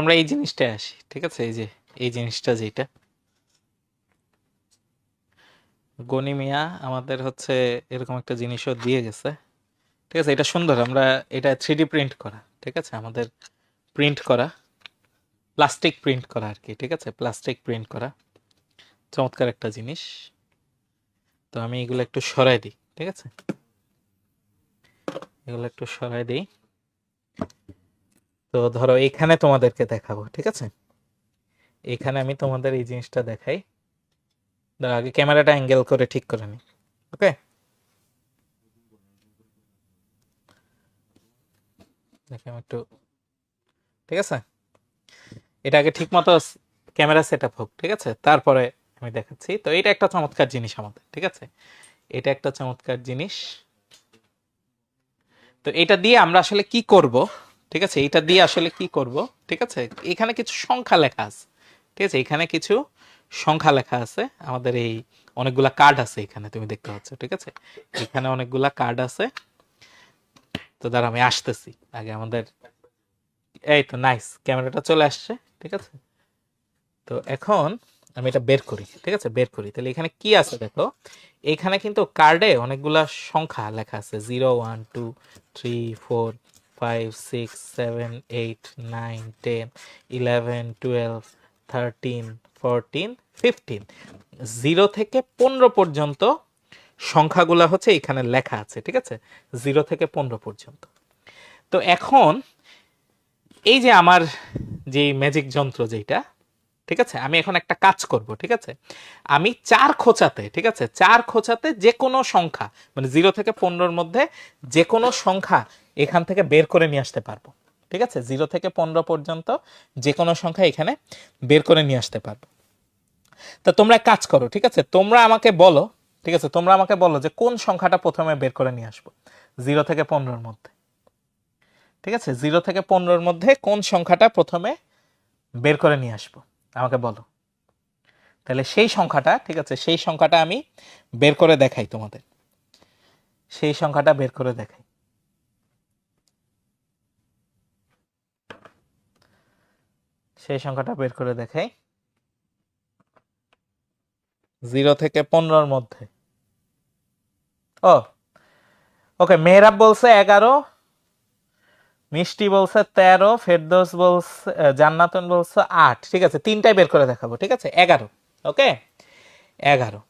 আমরা এই জিনিসটায় আসি, ঠিক আছে? এই যে, এই জিনিসটা যেটা গনি মিয়া আমাদের হচ্ছে এরকম একটা জিনিসও দিয়ে গেছে, ঠিক আছে? এটা সুন্দর, আমরা এটা থ্রি প্রিন্ট করা, ঠিক আছে? আমাদের প্রিন্ট করা, প্লাস্টিক প্রিন্ট করা আর কি, ঠিক আছে? প্লাস্টিক প্রিন্ট করা, চমৎকার একটা জিনিস। তো আমি এগুলো একটু সরাই দিই, ঠিক আছে? এগুলো একটু সরাই দিই। তো ধরো এখানে তোমাদেরকে দেখাবো, ঠিক আছে? এখানে আমি তোমাদের এই জিনিসটা দেখাই। ধরো আগে ক্যামেরাটা অ্যাঙ্গেল করে ঠিক করে নিই ওকে দেখি একটু, ঠিক আছে? এটা আগে ঠিক মতো ক্যামেরা সেট আপ হোক, ঠিক আছে? তারপরে আমি দেখাচ্ছি। তো এটা একটা চমৎকার জিনিস আমাদের, ঠিক আছে? এটা একটা চমৎকার জিনিস। তো এটা দিয়ে আমরা আসলে কি করব? ঠিক আছে? এটা দিয়ে আসলে কি করব? ঠিক আছে? এখানে কিছু সংখ্যা লেখা আছে। ঠিক আছে? এখানে কিছু সংখ্যা লেখা আছে। আমাদের এই অনেকগুলা কার্ড আছে এখানে, তুমি দেখতে পাচ্ছ। ঠিক আছে? এখানে অনেকগুলা কার্ড আছে। তো দাঁড়া আমি আসতেছি। আগে আমাদের এই তো নাইস ক্যামেরাটা চলে আসছে। ঠিক আছে? তো এখন আমি এটা বের করি। ঠিক আছে? বের করি। তাহলে এখানে কি আছে দেখো? এখানে কিন্তু কার্ডে অনেকগুলা সংখ্যা লেখা আছে। Zero one two three four five six seven eight nine ten eleven twelve thirteen fourteen fifteen zero থেকে পনেরো পর্যন্ত সংখ্যাগুলো হচ্ছে এখানে লেখা আছে, ঠিক আছে? জিরো থেকে পনেরো পর্যন্ত। তো এখন এই যে আমার যে ম্যাজিক যন্ত্র যেটা ঠিক আছে? আমি এখন একটা কাজ করব, ঠিক আছে? আমি চার খোঁচাতে, ঠিক আছে? চার খোঁচাতে যে কোনো সংখ্যা মানে জিরো থেকে পনেরোর মধ্যে যে কোনো সংখ্যা এখান থেকে বের করে নিয়ে আসতে পারব, ঠিক আছে? জিরো থেকে পনেরো পর্যন্ত যে কোনো সংখ্যা এখানে বের করে নিয়ে আসতে পারব। তা তোমরা কাজ করো, ঠিক আছে? তোমরা আমাকে বলো, ঠিক আছে? তোমরা আমাকে বলো যে কোন সংখ্যাটা প্রথমে বের করে নিয়ে আসব, জিরো থেকে পনেরোর মধ্যে। ঠিক আছে? জিরো থেকে পনেরোর মধ্যে কোন সংখ্যাটা প্রথমে বের করে নিয়ে আসব? আমাকে বলো। তাহলে সেই সংখ্যাটা, ঠিক আছে, সেই সংখ্যাটা আমি বের করে দেখাই তোমাদের। সেই সংখ্যাটা বের করে দেখাই। সেই সংখ্যাটা বের করে দেখাই। জিরো থেকে পনেরোর মধ্যে। ও, ওকে, মেহরাব বলছে এগারো মিষ্টি বলছে তেরো, ফেরদোস বলছে জান্নাতন বলছে আট। ঠিক আছে, তিনটাই বের করে দেখাবো, ঠিক আছে? এগারো, ওকে? এগারো।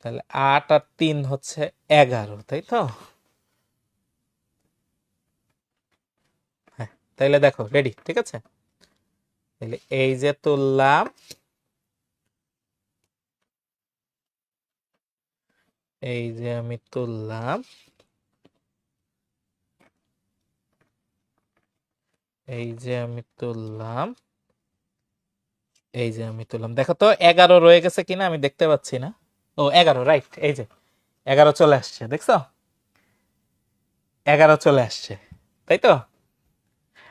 তাহলে আট আর তিন হচ্ছে এগারো, তাই তো? হ্যাঁ দেখো রেডি ঠিক আছে? তাহলে এই যে তুললাম, এই যে আমি তুললাম এই যে আমি তুললাম, এই যে আমি তুললাম। দেখো তো, এগারো রয়ে গেছে কিনা আমি দেখতে পাচ্ছি না। ও, এগারো রাইট এই যে, এগারো চলে আসছে, দেখছ? এগারো চলে আসছে, তাই তো?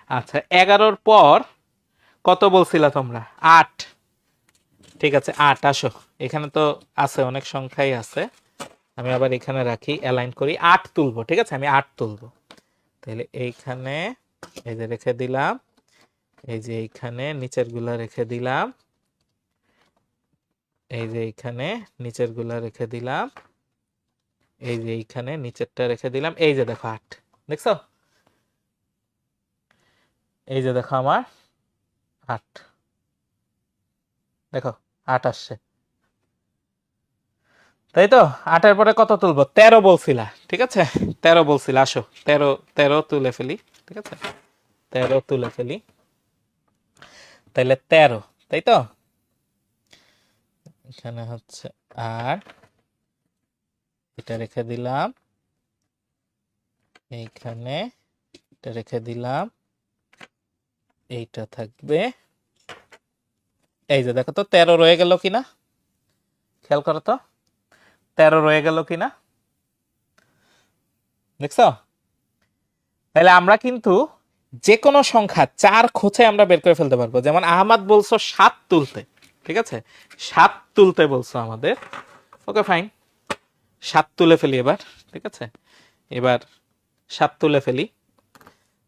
আচ্ছা এগারোর পর কত বলছিলা তোমরা? আট। ঠিক আছে, আট, আসো। এখানে তো আছে, অনেক সংখ্যাই আছে। আমি আবার এখানে রাখি অ্যালাইন করি, আট তুলবো, ঠিক আছে? আমি আট তুলবো। তাহলে এইখানে এই যে রেখে দিলাম। এই যে এইখানে নিচেরগুলা রেখে দিলাম। এই যে এইখানে নিচেরগুলা রেখে দিলাম। এই যে এইখানে নিচেরটা রেখে দিলাম। এই যে দেখো আট, দেখছ? এই যে দেখো আমার আট। দেখো, আট আসছে। তাই তো? আটের পরে কত তুলবো? তেরো বলছিলা, ঠিক আছে? তেরো বলছিলা, আসো। তেরো তেরো তুলে ফেলি। ঠিক আছে? তেরো তুলে ফেলি। তাইলে তেরো, তাই তো? এখানে হচ্ছে আর, এটা রেখে দিলাম। এইখানে এটা রেখে দিলাম। এইটা থাকবে। এই যে দেখো তো, তেরো রয়ে গেল কিনা? খেয়াল করো তো। তেরো রয়ে গেল কিনা? দেখছ? তাহলে আমরা কিন্তু যে কোনো সংখ্যা চার খোঁচে আমরা বের করে ফেলতে পারব। যেমন আহমাদ বলছো সাত তুলতে, ঠিক আছে? সাত তুলতে বলছো আমাদের। ওকে ফাইন সাত তুলে ফেলি এবার, ঠিক আছে? এবার সাত তুলে ফেলি।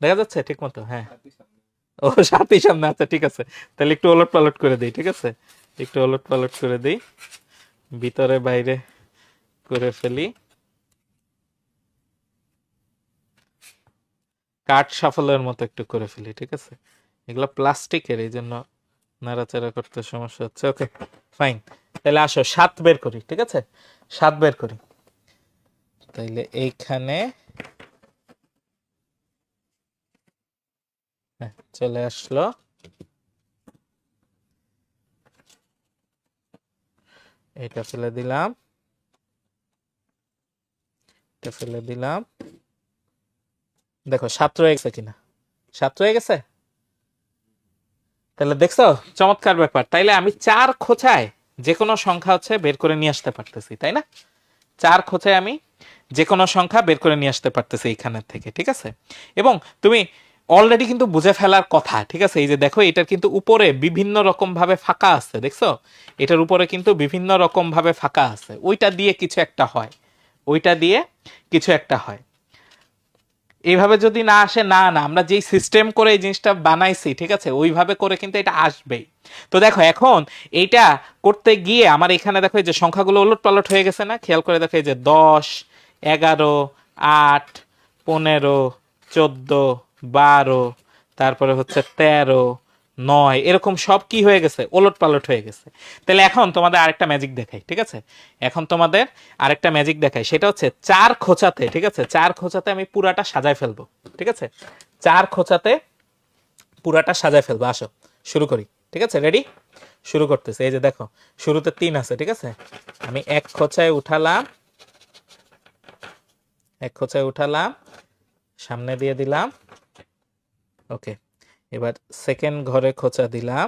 দেখা যাচ্ছে ঠিক মতো হ্যাঁ। ও, সাতই সামনে আচ্ছা ঠিক আছে। তাহলে একটু ওলট পালট করে দিই, ঠিক আছে? একটু ওলট পালট করে দিই। ভিতরে, বাইরে করে ফেলি। কাঠ সাফলের মতো একটু করে ফেলি ঠিক আছে? এগুলো প্লাস্টিকের এই জন্য নাড়াচাড়া করতে সমস্যা হচ্ছে। ওকে ফাইন তাহলে আসো সাত বের করি ঠিক আছে? সাত বের করি। তাইলে এইখানে হ্যাঁ, চলে আসলো। এটা ফেলে দিলাম। এটা ফেলে দিলাম। দেখো সাত রয়ে গেছে কিনা? সাত রয়ে গেছে? তাহলে দেখছ, চমৎকার ব্যাপার। তাইলে আমি চার খোঁচায় যে কোনো সংখ্যা হচ্ছে বের করে নিয়ে আসতে পারতেছি, তাই না? চার খোঁচায় আমি যে কোনো সংখ্যা বের করে নিয়ে আসতে পারতেছি এইখানের থেকে, ঠিক আছে? এবং তুমি অলরেডি কিন্তু বুঝে ফেলার কথা, ঠিক আছে? এই যে দেখো, এটার কিন্তু উপরে বিভিন্ন রকম ভাবে ফাঁকা আছে, দেখছ? এটার উপরে কিন্তু বিভিন্ন রকম ভাবে ফাঁকা আছে। ওইটা দিয়ে কিছু একটা হয়। ওইটা দিয়ে কিছু একটা হয়। এইভাবে যদি না আসে, না না, আমরা যেই সিস্টেম করে এই জিনিসটা বানাইছি, ঠিক আছে, ওইভাবে করে কিন্তু এটা আসবেই। তো দেখো, এখন এইটা করতে গিয়ে আমার এখানে দেখো এই যে সংখ্যাগুলো উলট পালট হয়ে গেছে না? খেয়াল করে দেখো এই যে দশ, এগারো, আট, পনেরো, চোদ্দ, বারো, তারপরে হচ্ছে তেরো নয়, এরকম সব কি হয়ে গেছে? ওলট পালট হয়ে গেছে। তাহলে এখন তোমাদের আরেকটা ম্যাজিক দেখাই, ঠিক আছে? এখন তোমাদের আরেকটা ম্যাজিক দেখাই, সেটা হচ্ছে চার খোঁচাতে, ঠিক আছে? চার খোঁচাতে আমি পুরাটা সাজায় ফেলব, ঠিক আছে? চার খোঁচাতে পুরাটা সাজায় ফেলব, আসো, শুরু করি, ঠিক আছে? রেডি শুরু করতেছে, এই যে দেখো, শুরুতে তিন আছে, ঠিক আছে? আমি এক খোঁচায় উঠালাম, এক খোঁচায় উঠালাম, সামনে দিয়ে দিলাম ওকে এবার সেকেন্ড ঘরে খোঁচা দিলাম।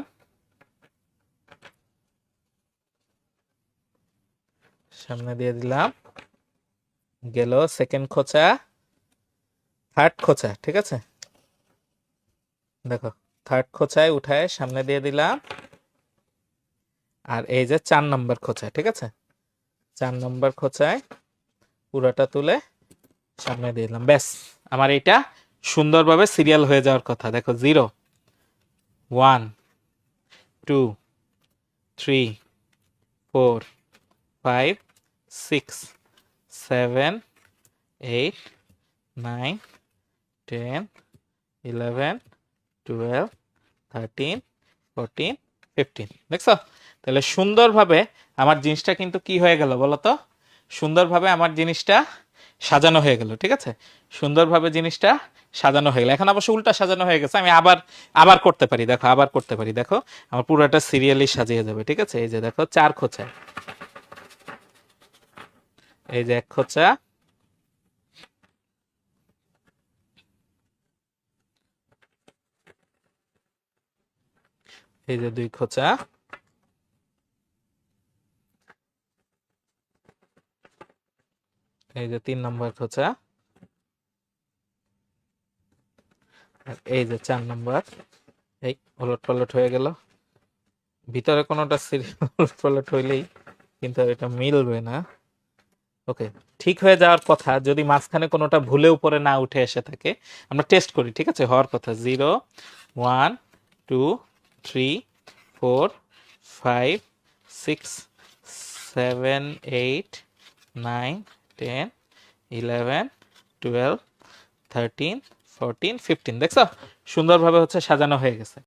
সামনে দিয়ে দিলাম। গেল সেকেন্ড খোঁচা থার্ড খোঁচা, ঠিক আছে? দেখো থার্ড খোঁচায় উঠায় সামনে দিয়ে দিলাম। আর এই যে চার নম্বর খোঁচা, ঠিক আছে? চার নম্বর খোঁচায় পুরাটা তুলে সামনে দিয়ে দিলাম। ব্যাস, আমার এটা সুন্দরভাবে সিরিয়াল হয়ে যাওয়ার কথা। দেখো zero one two three four five six seven eight nine ten eleven twelve thirteen fourteen fifteen দেখছ? তাহলে সুন্দরভাবে আমার জিনিসটা কিন্তু কি হয়ে গেল বলো তো? সুন্দরভাবে আমার জিনিসটা সাজানো হয়ে গেল, ঠিক আছে? সুন্দরভাবে জিনিসটা সাজানো হয়ে গেল। এখন অবশ্য উল্টা সাজানো হয়ে গেছে, আমি আবার আবার করতে পারি, দেখো, আবার করতে পারি, দেখো। আমার পুরোটা সিরিয়ালি সাজিয়ে যাবে ঠিক আছে? এই যে দেখো, চার খোঁচা। এই যে এক খোঁচা। এই যে দুই খোঁচা। এই যে তিন নম্বর খোঁচা এই যে চার নম্বর, এই ওলট পালট হয়ে গেল। ভিতরে কোনোটা সিরিয়াল পালট হইলেই কিন্তু এটা মিলবে না। ওকে, ঠিক হয়ে যাওয়ার কথা, যদি মাঝখানে কোনোটা ভুলে উপরে না উঠে এসে থাকে, আমরা টেস্ট করি, ঠিক আছে? হওয়ার কথা zero one two three four five six seven eight nine ten eleven twelve thirteen fourteen fifteen দেখছ? সুন্দরভাবে হচ্ছে সাজানো হয়ে গেছে।